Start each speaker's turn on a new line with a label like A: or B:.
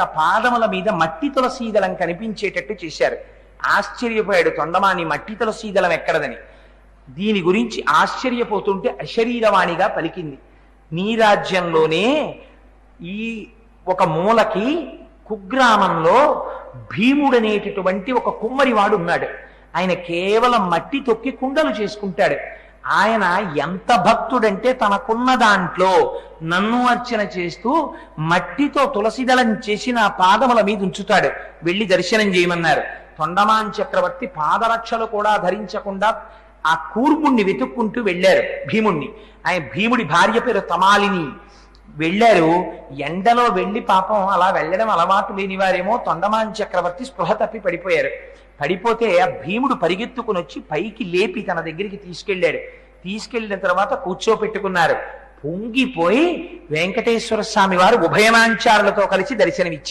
A: పాదముల మీద మట్టి తులసీదళం కనిపించేటట్టు చేశారు. ఆశ్చర్యపోయాడు తొండమాని మట్టి తులసీదళం ఎక్కడదని. దీని గురించి ఆశ్చర్యపోతుంటే అశరీరవాణిగా పలికింది. నీ రాజ్యంలోనే ఈ ఒక మూలకి కుగ్రామంలో భీముడనేటటువంటి ఒక కుమ్మరివాడు ఉన్నాడు. ఆయన కేవలం మట్టి తొక్కి కుండలు చేసుకుంటాడు. ఆయన ఎంత భక్తుడంటే తనకున్న దాంట్లో నన్ను అర్చన చేస్తూ మట్టితో తులసిదళం చేసి నా పాదముల మీద ఉంచుతాడు. వెళ్ళి దర్శనం చేయమన్నారు. తొండమాన్ చక్రవర్తి పాదరక్షలు కూడా ధరించకుండా ఆ కూర్ముణ్ణి వెతుక్కుంటూ వెళ్ళారు భీముణ్ణి. ఆయన భీముడి భార్య పేరు తమాలిని. వెళ్ళారు. ఎండలో వెళ్ళి పాపం అలా వెళ్ళడం అలవాటు లేని వారేమో తొండమాన్ చక్రవర్తి స్పృహ తప్పి పడిపోయారు. పడిపోతే ఆ భీముడు పరిగెత్తుకుని వచ్చి పైకి లేపి తన దగ్గరికి తీసుకెళ్ళాడు. తీసుకెళ్ళిన తర్వాత కూర్చోపెట్టుకున్నారు. పొంగిపోయి వెంకటేశ్వర స్వామి వారు ఉభయమాంచారులతో కలిసి దర్శనమిచ్చారు.